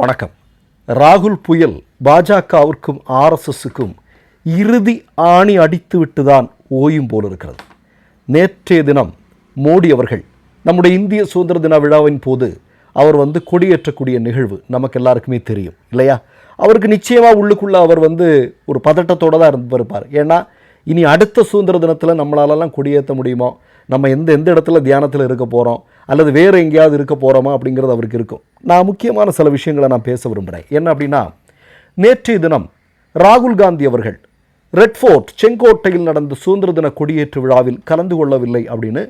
வணக்கம். ராகுல் புயல் பாஜகவிற்கும் ஆர்எஸ்எஸ்ஸுக்கும் இறுதி ஆணி அடித்து விட்டுதான் ஓயும் போல் இருக்கிறது நேற்றைய தினம் மோடி அவர்கள் நம்முடைய இந்திய சுதந்திர தின விழாவின் போது அவர் வந்து கொடியேற்றக்கூடிய நிகழ்வு நமக்கு எல்லாருக்குமே தெரியும் இல்லையா? அவருக்கு நிச்சயமாக உள்ளுக்குள்ளே அவர் வந்து ஒரு பதட்டத்தோடு தான் இருந்து இருப்பார். ஏன்னா இனி அடுத்த சுதந்திர தினத்தில் நம்மளாலலாம் கொடியேற்ற முடியுமோ? நம்ம எந்த எந்த இடத்துல தியானத்தில் இருக்க போகிறோம் அல்லது வேறு எங்கேயாவது இருக்க போகிறோமா அப்படிங்கிறது அவருக்கு இருக்கும். நான் முக்கியமான சில விஷயங்களை நான் பேச விரும்புகிறேன் என்ன அப்படின்னா நேற்றைய தினம் ராகுல் காந்தி அவர்கள் ரெட் ஃபோர்ட் செங்கோட்டையில் நடந்த சுதந்திர தின கொடியேற்று விழாவில் கலந்து கொள்ளவில்லை அப்படின்னு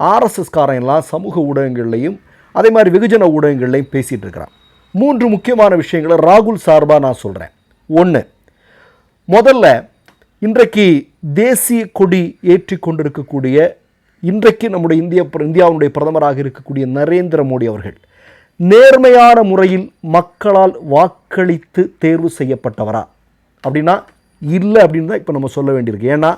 ஆர்எஸ்எஸ் காரையெல்லாம் சமூக ஊடகங்கள்லையும் அதே மாதிரி வெகுஜன ஊடகங்கள்லையும் பேசிகிட்டு இருக்கிறான். மூன்று முக்கியமான விஷயங்களை ராகுல் சார்பாக நான் சொல்கிறேன் ஒன்று முதல்ல இன்றைக்கு தேசிய கொடி ஏற்றி கொண்டிருக்கக்கூடிய இன்றைக்கு நம்முடைய இந்திய இந்தியாவுடைய பிரதமராக இருக்கக்கூடிய நரேந்திர மோடி அவர்கள் நேர்மையான முறையில் மக்களால் வாக்களித்து தேர்வு செய்யப்பட்டவரா? அப்படின்னா இல்லை அப்படின்னு தான் இப்போ நம்ம சொல்ல வேண்டியிருக்கு. ஏன்னா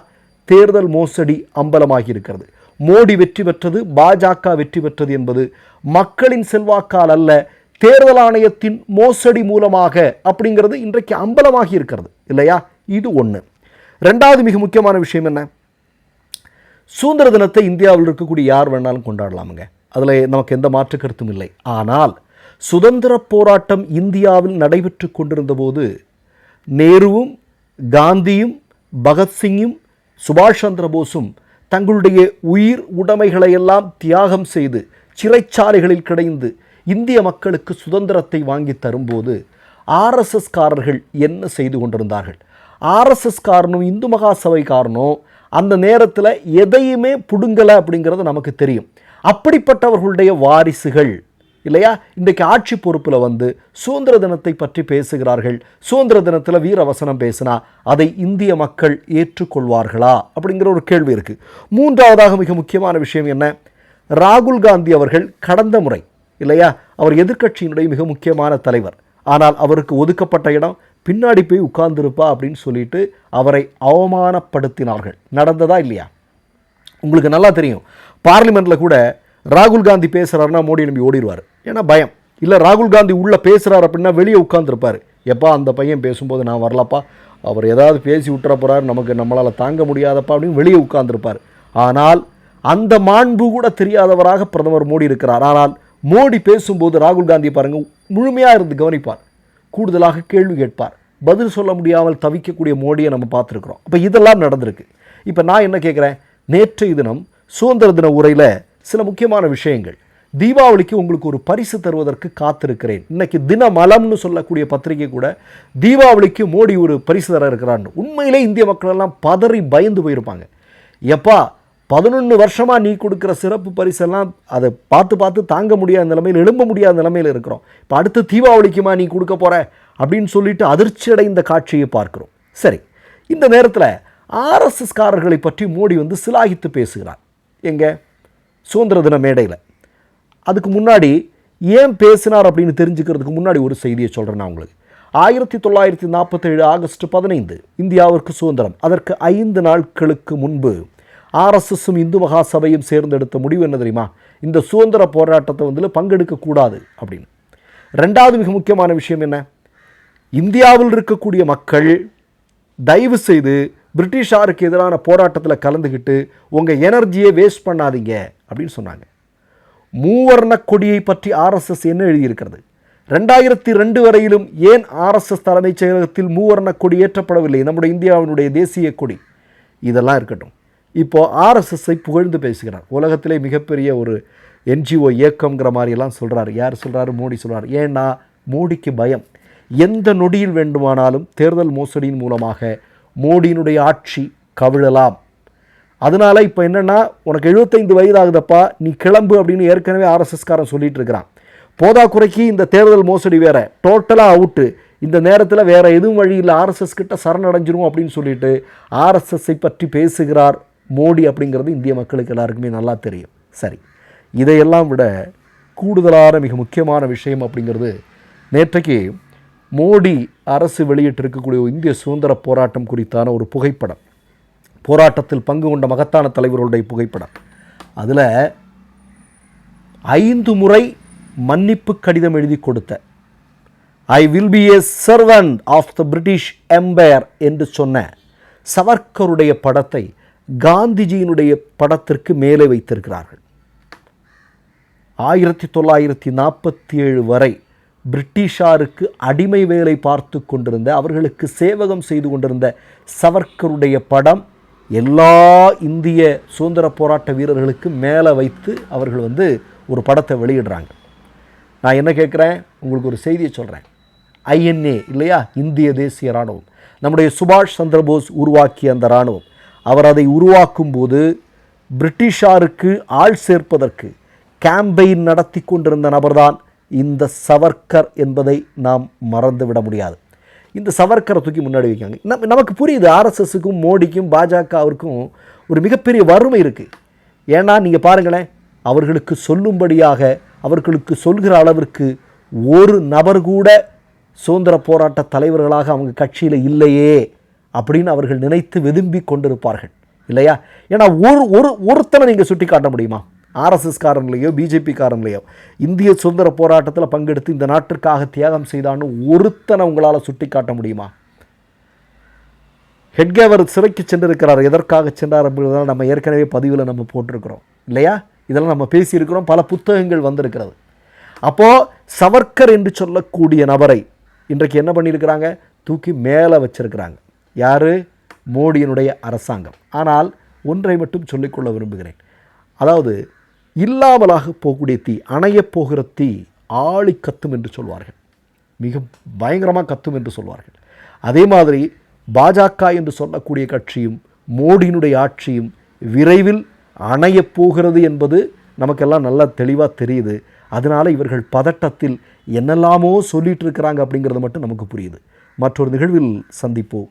தேர்தல் மோசடி அம்பலமாகி இருக்கிறது. மோடி வெற்றி பெற்றது பாஜக வெற்றி பெற்றது என்பது மக்களின் செல்வாக்கால் அல்ல தேர்தல் ஆணையத்தின் மோசடி மூலமாக அப்படிங்கிறது இன்றைக்கு அம்பலமாகி இருக்கிறது. இல்லையா? இது ஒன்று ரெண்டாவது மிக முக்கியமான விஷயம் என்ன? சுதந்திர தினத்தை இந்தியாவில் இருக்கக்கூடிய யார் வேணாலும் கொண்டாடலாமுங்க. அதில் நமக்கு எந்த மாற்று கருத்தும் இல்லை. ஆனால் சுதந்திர போராட்டம் இந்தியாவில் நடைபெற்று கொண்டிருந்த போது நேருவும் காந்தியும் பகத்சிங்கும் சுபாஷ் சந்திர போஸும் தங்களுடைய உயிர் உடைமைகளை எல்லாம் தியாகம் செய்து சிறைச்சாலைகளில் கிடைந்து இந்திய மக்களுக்கு சுதந்திரத்தை வாங்கி தரும்போது ஆர்எஸ்எஸ்காரர்கள் என்ன செய்து கொண்டிருந்தார்கள்? ஆர்எஸ்எஸ்காரனும் இந்து மகாசபை காரனும் அந்த நேரத்தில் எதையுமே பிடுங்கலை அப்படிங்கிறது நமக்கு தெரியும். அப்படிப்பட்டவர்களுடைய வாரிசுகள் இல்லையா? இன்றைக்கு ஆட்சி பொறுப்பில் வந்து சுதந்திர தினத்தை பற்றி பேசுகிறார்கள். சுதந்திர தினத்தில் வீரவசனம் பேசினா அதை இந்திய மக்கள் ஏற்றுக்கொள்வார்களா? அப்படிங்கிற ஒரு கேள்வி இருக்குது மூன்றாவதாக மிக முக்கியமான விஷயம் என்ன? ராகுல் காந்தி அவர்கள் கடந்த முறை இல்லையா? அவர் எதிர்க்கட்சியினுடைய மிக முக்கியமான தலைவர். ஆனால் அவருக்கு ஒதுக்கப்பட்ட இடம் பின்னாடி போய் உட்கார்ந்துருப்பா அப்படின்னு சொல்லிட்டு அவரை அவமானப்படுத்தினார்கள். நடந்ததா இல்லையா? உங்களுக்கு நல்லா தெரியும். பார்லிமெண்ட்டில் கூட ராகுல் காந்தி பேசுகிறாருன்னா மோடி நம்பி ஓடிடுவார். ஏன்னா பயம். இல்லை ராகுல் காந்தி உள்ளே பேசுகிறார் அப்படின்னா வெளியே உட்காந்துருப்பார் எப்பா அந்த பையன் பேசும்போது நான் வரலப்பா. அவர் ஏதாவது பேசி விட்டுற போகிறார் நமக்கு நம்மளால் தாங்க முடியாதப்பா அப்படின்னு வெளியே உட்காந்துருப்பார் ஆனால் அந்த மாண்பு கூட தெரியாதவராக பிரதமர் மோடி இருக்கிறார். ஆனால் மோடி பேசும்போது ராகுல் காந்தி பாருங்கள் முழுமையாக இருந்து கவனிப்பார். கூடுதலாக கேள்வி கேட்பார். பதில் சொல்ல முடியாமல் தவிக்கக்கூடிய மோடியை நம்ம பார்த்துருக்குறோம். அப்போ இதெல்லாம் நடந்திருக்கு. இப்போ நான் என்ன கேட்குறேன் நேற்றைய தினம் சுதந்திர தின உரையில் சில முக்கியமான விஷயங்கள். தீபாவளிக்கு உங்களுக்கு ஒரு பரிசு தருவதற்கு காத்திருக்கிறேன். இன்னைக்கு தினமலம்னு சொல்லக்கூடிய பத்திரிகை கூட தீபாவளிக்கு மோடி ஒரு பரிசு தர இருக்கிறான்னு. உண்மையிலே இந்திய மக்கள் எல்லாம் பதறி பயந்து போயிருப்பாங்க. எப்பா பதினொன்று வருஷமாக நீ கொடுக்குற சிறப்பு பரிசெல்லாம் அதை பார்த்து பார்த்து தாங்க முடியாத நிலைமையில் எழும்ப முடியாத நிலைமையில் இருக்கிறோம். இப்போ அடுத்து தீபாவளிக்குமா நீ கொடுக்க போகிற அப்படின்னு சொல்லிட்டு அதிர்ச்சி அடைந்த காட்சியை பார்க்கிறோம். சரி இந்த நேரத்தில் ஆர்எஸ்எஸ்காரர்களை பற்றி மோடி வந்து சிலாகித்து பேசுகிறார். எங்கே? சுதந்திர தின மேடையில். அதுக்கு முன்னாடி ஏன் பேசினார் அப்படின்னு தெரிஞ்சுக்கிறதுக்கு முன்னாடி ஒரு செய்தியை சொல்கிறேன் நான் உங்களுக்கு. ஆயிரத்தி தொள்ளாயிரத்தி நாற்பத்தேழு ஆகஸ்ட் பதினைந்து இந்தியாவிற்கு சுதந்திரம். அதற்கு ஐந்து நாட்களுக்கு முன்பு ஆர்எஸ்எஸும் இந்து மகாசபையும் சேர்ந்தெடுத்த முடிவு என்ன தெரியுமா? இந்த சுதந்திர போராட்டத்தை வந்து பங்கெடுக்கக்கூடாது அப்படின்னு. ரெண்டாவது மிக முக்கியமான விஷயம் என்ன? இந்தியாவில் இருக்கக்கூடிய மக்கள் தயவு செய்து பிரிட்டிஷாருக்கு எதிரான போராட்டத்தில் கலந்துக்கிட்டு உங்கள் எனர்ஜியை வேஸ்ட் பண்ணாதீங்க அப்படின்னு சொன்னாங்க. மூவர்ண கொடியை பற்றி ஆர்எஸ்எஸ் என்ன எழுதியிருக்கிறது? ரெண்டாயிரத்தி ரெண்டு வரையிலும் ஏன் ஆர்எஸ்எஸ் தலைமைச் செயலகத்தில் மூவர்ண கொடி ஏற்றப்படவில்லை? நம்முடைய இந்தியாவினுடைய தேசிய கொடி. இதெல்லாம் இருக்கட்டும். இப்போ ஆர்எஸ்எஸ்ஸை புகழ்ந்து பேசுகிறார். உலகத்திலே மிகப்பெரிய ஒரு என்ஜிஓ இயக்கங்கிற மாதிரியெல்லாம் சொல்கிறார் யார் சொல்கிறாரு மோடி சொல்கிறார் ஏன்னா மோடிக்கு பயம். எந்த நொடியில் வேண்டுமானாலும் தேர்தல் மோசடியின் மூலமாக மோடியினுடைய ஆட்சி கவிழலாம். அதனால இப்போ என்னென்னா உனக்கு எழுபத்தைந்து வயதாகுதப்பா நீ கிளம்பு அப்படின்னு ஏற்கனவே ஆர்எஸ்எஸ்காரன் சொல்லிட்டு இருக்கிறான். போதா குறைக்கு இந்த தேர்தல் மோசடி வேறு. டோட்டலாக அவுட்டு இந்த நேரத்தில் வேறு எதுவும் வழி இல்லை. ஆர்எஸ்எஸ் கிட்ட சரணடைஞ்சிரும் அப்படின்னு சொல்லிட்டு ஆர்எஸ்எஸ்ஸை பற்றி பேசுகிறார் மோடி அப்படிங்கிறது இந்திய மக்களுக்கு எல்லாருக்குமே நல்லா தெரியும். சரி. இதையெல்லாம் விட கூடுதலான மிக முக்கியமான விஷயம் அப்படிங்கிறது நேற்றைக்கு மோடி அரசு வெளியிட்டிருக்கக்கூடிய இந்திய சுதந்திர போராட்டம் குறித்தான ஒரு புகைப்படம். போராட்டத்தில் பங்கு கொண்ட மகத்தான தலைவர்களுடைய புகைப்படம். அதில் ஐந்து முறை மன்னிப்பு கடிதம் எழுதி கொடுத்த I will be a servant of the British empire என்று சொன்ன சவர்க்கருடைய படத்தை காந்திஜியினுடைய படத்திற்கு மேலே வைத்திருக்கிறார்கள். ஆயிரத்தி தொள்ளாயிரத்தி நாற்பத்தி ஏழு வரை பிரிட்டிஷாருக்கு அடிமை வேலை பார்த்து கொண்டிருந்த அவர்களுக்கு சேவகம் செய்து கொண்டிருந்த சவர்க்கருடைய படம் எல்லா இந்திய சுதந்திர போராட்ட வீரர்களுக்கு மேலே வைத்து அவர்கள் வந்து ஒரு படத்தை வெளியிடுறாங்க. நான் என்ன கேட்குறேன்? உங்களுக்கு ஒரு செய்தியை சொல்கிறேன் ஐஎன்ஏ இல்லையா? இந்திய தேசிய இராணுவம். நம்முடைய சுபாஷ் சந்திரபோஸ் உருவாக்கிய அந்த இராணுவம். அவர் அதை உருவாக்கும் போது பிரிட்டிஷாருக்கு ஆள் சேர்ப்பதற்கு கேம்பெயின் நடத்தி கொண்டிருந்த நபர்தான் இந்த சவர்க்கர் என்பதை நாம் மறந்துவிட முடியாது. இந்த சவர்க்கரை தூக்கி முன்னாடி வைக்காங்க நம் நமக்கு புரியுது ஆர்எஸ்எஸுக்கும் மோடிக்கும் பாஜகவிற்கும் ஒரு மிகப்பெரிய வறுமை இருக்குது ஏன்னா நீங்கள் பாருங்களேன் அவர்களுக்கு சொல்லும்படியாக அவர்களுக்கு சொல்கிற அளவிற்கு ஒரு நபர் கூட சுதந்திர போராட்ட தலைவர்களாக அவங்க கட்சியில் இல்லையே. அப்படின்னு அவர்கள் நினைத்து வெதும்பி கொண்டிருப்பார்கள். இல்லையா? ஏன்னா ஒரு ஒரு ஒருத்தனை நீங்கள் சுட்டி காட்ட முடியுமா ஆர்எஸ்எஸ் காரன்லையோ பிஜேபி காரன்லையோ. இந்திய சுதந்திர போராட்டத்தில் பங்கெடுத்து இந்த நாட்டிற்காக தியாகம் செய்தான்னு ஒருத்தனை உங்களால் சுட்டி காட்ட முடியுமா ஹெட்கேவர் சிறைக்கு சென்றிருக்கிறார். எதற்காக சென்றார் அப்படின்றதால நம்ம ஏற்கனவே பதிவில் நம்ம போட்டிருக்கிறோம். இல்லையா? இதெல்லாம் நம்ம பேசியிருக்கிறோம். பல புத்தகங்கள் வந்திருக்கிறது. அப்போது சவர்க்கர் என்று சொல்லக்கூடிய நபரை இன்றைக்கு என்ன பண்ணியிருக்கிறாங்க? தூக்கி மேலே வச்சிருக்கிறாங்க. யார்? மோடியினுடைய அரசாங்கம். ஆனால் ஒன்றை மட்டும் சொல்லிக்கொள்ள விரும்புகிறேன். அதாவது இல்லாமலாக போகக்கூடிய தீ அணையப் போகிற தீ ஆளி கத்தும் என்று சொல்வார்கள். மிக பயங்கரமாக கத்தும் என்று சொல்வார்கள். அதே மாதிரி பாஜக என்று சொல்லக்கூடிய கட்சியும் மோடியினுடைய ஆட்சியும் விரைவில் அணையப் போகிறது என்பது நமக்கெல்லாம் நல்லா தெளிவாக தெரியுது. அதனால் இவர்கள் பதட்டத்தில் என்னெல்லாமோ சொல்லிகிட்டு இருக்கிறாங்க அப்படிங்கிறது மட்டும் நமக்கு புரியுது. மற்றொரு நிகழ்வில் சந்திப்போம்.